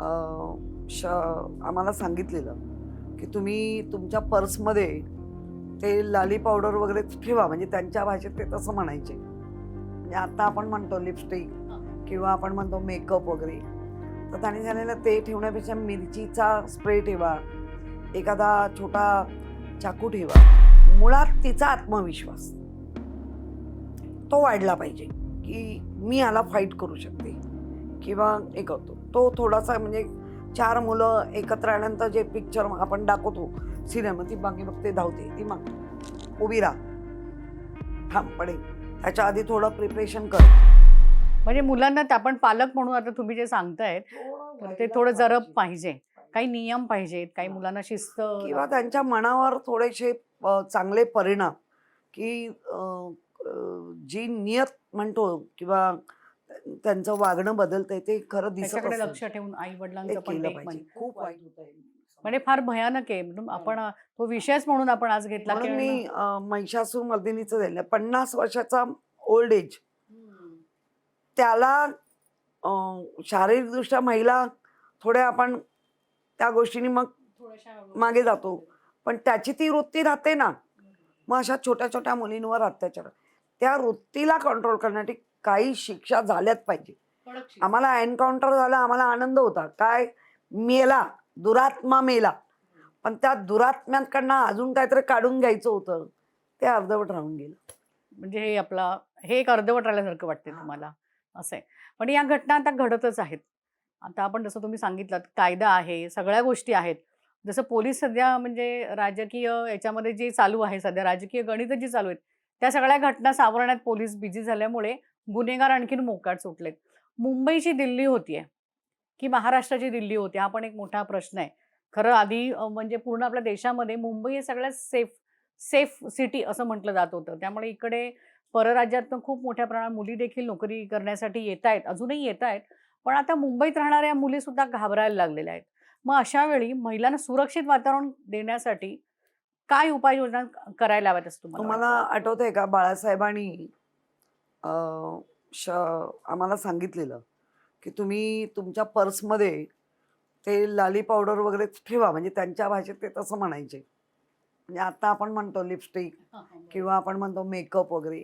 अं, श आम्हाला सांगितलेलं की तुम्ही तुमच्या पर्समध्ये ते लाली पावडर वगैरे ठेवा. म्हणजे त्यांच्या भाषेत ते तसं म्हणायचे. म्हणजे आता आपण म्हणतो लिपस्टिक किंवा आपण म्हणतो मेकअप वगैरे. तर त्याने झालेलं ते ठेवण्यापेक्षा मिरचीचा स्प्रे ठेवा. एखादा छोटा चाकू ठेवा. मुळात तिचा आत्मविश्वास तो वाढला पाहिजे की मी याला फाईट करू शकते. किंवा हे करतो तो थोडासा म्हणजे चार मुलं एकत्र आल्यानंतर जे पिक्चर आपण दाखवतो सिनेमा ती मागे बघते धावते ती मग उभी राहा. थांब पडेल त्याच्या आधी थोडं प्रिपरेशन कर. म्हणजे मुलांना ते आपण पालक म्हणून आता तुम्ही जे सांगतायत तर ते थोडं जरब पाहिजे. काही नियम पाहिजेत काही मुलांना शिस्त किंवा त्यांच्या मनावर थोडेसे चांगले परिणाम. की जी नियत म्हणतो किंवा त्यांचं वागणं बदलतंय ते खरं दिसत त्याच्याकडे. लक्ष ठेवून आई वडिलांचं पण पण- खूप वाईट होत म्हणजे फार भयानक आहे. म्हणून आपण तो विषयच म्हणून आपण आज घेतला म्हणून मी महिषासूर मर्दिनीचं दिलं पन्नास वर्षाचा ओल्ड एज. त्याला शारीरिकदृष्ट्या महिला थोड्या आपण त्या गोष्टींनी मग मागे जातो. पण त्याची ती वृत्ती राहते ना. मग अशा छोट्या छोट्या मुलींवर अत्याचार. त्या वृत्तीला कंट्रोल करण्यासाठी काही शिक्षा झाल्याच पाहिजे. आम्हाला एन्काउंटर झाला आम्हाला आनंद होता. काय मेला दुरात्मा मेला. पण त्या दुरात्म्यांकडनं अजून काहीतरी काढून घ्यायचं होतं ते अर्धवट राहून गेलं. म्हणजे हे आपला हे एक अर्धवट राहिल्यासारखं वाटते तुम्हाला. असं आहे. पण या घटना आता घडतच आहेत. आता आपण जसं तुम्ही सांगितलं कायदा आहे सगळ्या गोष्टी आहेत. जसं पोलीस सध्या म्हणजे राजकीय याच्यामध्ये जे चालू आहे सध्या राजकीय गणित जी चालू आहेत त्या सगळ्या घटना सावरण्यात पोलीस बिझी झाल्यामुळे गुन्हेगार आणखीन मोकाट सुटलेत. मुंबईची दिल्ली होतीये की महाराष्ट्राची दिल्ली होती हा पण एक मोठा प्रश्न आहे. खरं आधी म्हणजे पूर्ण आपल्या देशामध्ये मुंबई हे सगळ्यात सेफ सेफ सिटी असं म्हटलं जात होतं. त्यामुळे इकडे परराज्यातनं खूप मोठ्या प्रमाणात मुली देखील नोकरी करण्यासाठी येत आहेत अजूनही येत आहेत. पण आता मुंबईत राहणाऱ्या मुली सुद्धा घाबरायला लागलेल्या आहेत. मग अशा वेळी महिलांना सुरक्षित वातावरण देण्यासाठी काय उपाययोजना करायला हव्यात असं तुम्हाला वाटतं? आठवतंय का बाळासाहेबांनी अं, श आम्हाला सांगितलेलं की तुम्ही तुमच्या पर्समध्ये ते लाली पावडर वगैरे ठेवा म्हणजे त्यांच्या भाषेत ते तसं म्हणायचे म्हणजे आता आपण म्हणतो लिपस्टिक किंवा आपण म्हणतो मेकअप वगैरे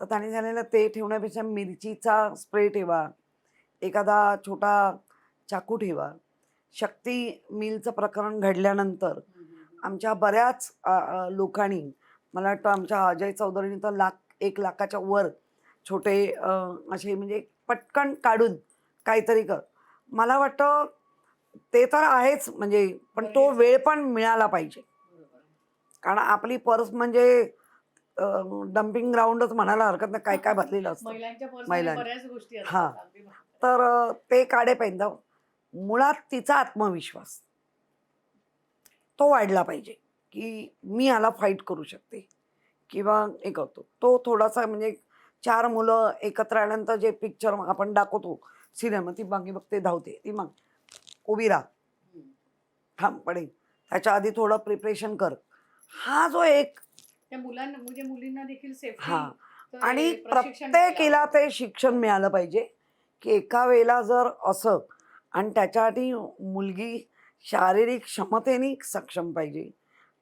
तर त्याने झालेलं ते ठेवण्यापेक्षा मिरचीचा स्प्रे ठेवा एखादा छोटा चाकू ठेवा शक्ती मिलचं प्रकरण घडल्यानंतर. आमच्या बऱ्याच लोकांनी मला वाटतं आमच्या अजय चौधरीने तर लाख एक लाखाच्या वर छोटे असे म्हणजे पटकन काढून काहीतरी कर मला वाटतं ते तर आहेच म्हणजे पण तो. वेळ पण मिळाला पाहिजे. कारण आपली पर्स म्हणजे डम्पिंग ग्राउंडच म्हणायला हरकत नाही काय काय भरलेलं असतं महिलांच्या हां. तर ते काढे पाहिजे मुळात तिचा आत्मविश्वास तो वाढला पाहिजे की मी याला फाईट करू शकते. किंवा हे करतो. तो थोडासा म्हणजे चार मुलं एकत्र आल्यानंतर जे पिक्चर आपण दाखवतो सिनेमा ती मागे बघते धावते ती मग उभी राहा. थांब पडेल त्याच्या आधी थोडं प्रिपरेशन कर. हा जो एक मुलांना म्हणजे मुलींना देखील सेफ्टी हा. आणि प्रत्येकीला ते शिक्षण मिळालं पाहिजे की एका वेळेला जर असं आणि त्याच्यासाठी मुलगी शारीरिक क्षमतेने सक्षम पाहिजे.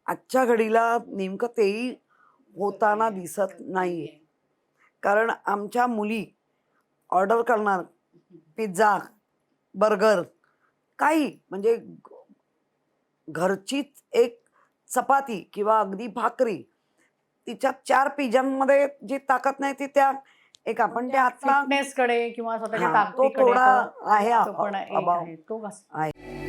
आजच्या घडीला नेमकं तेही होताना दिसत नाही आहे कारण आमच्या मुली ऑर्डर करणार पिझ्झा बर्गर काही म्हणजे घरचीच एक चपाती किंवा अगदी भाकरी तिच्या चार पिझ्झांमध्ये जी ताकद नाही ती त्या एक आपण त्या आतला कडे किंवा स्वतःच्या तो थोडा आहे.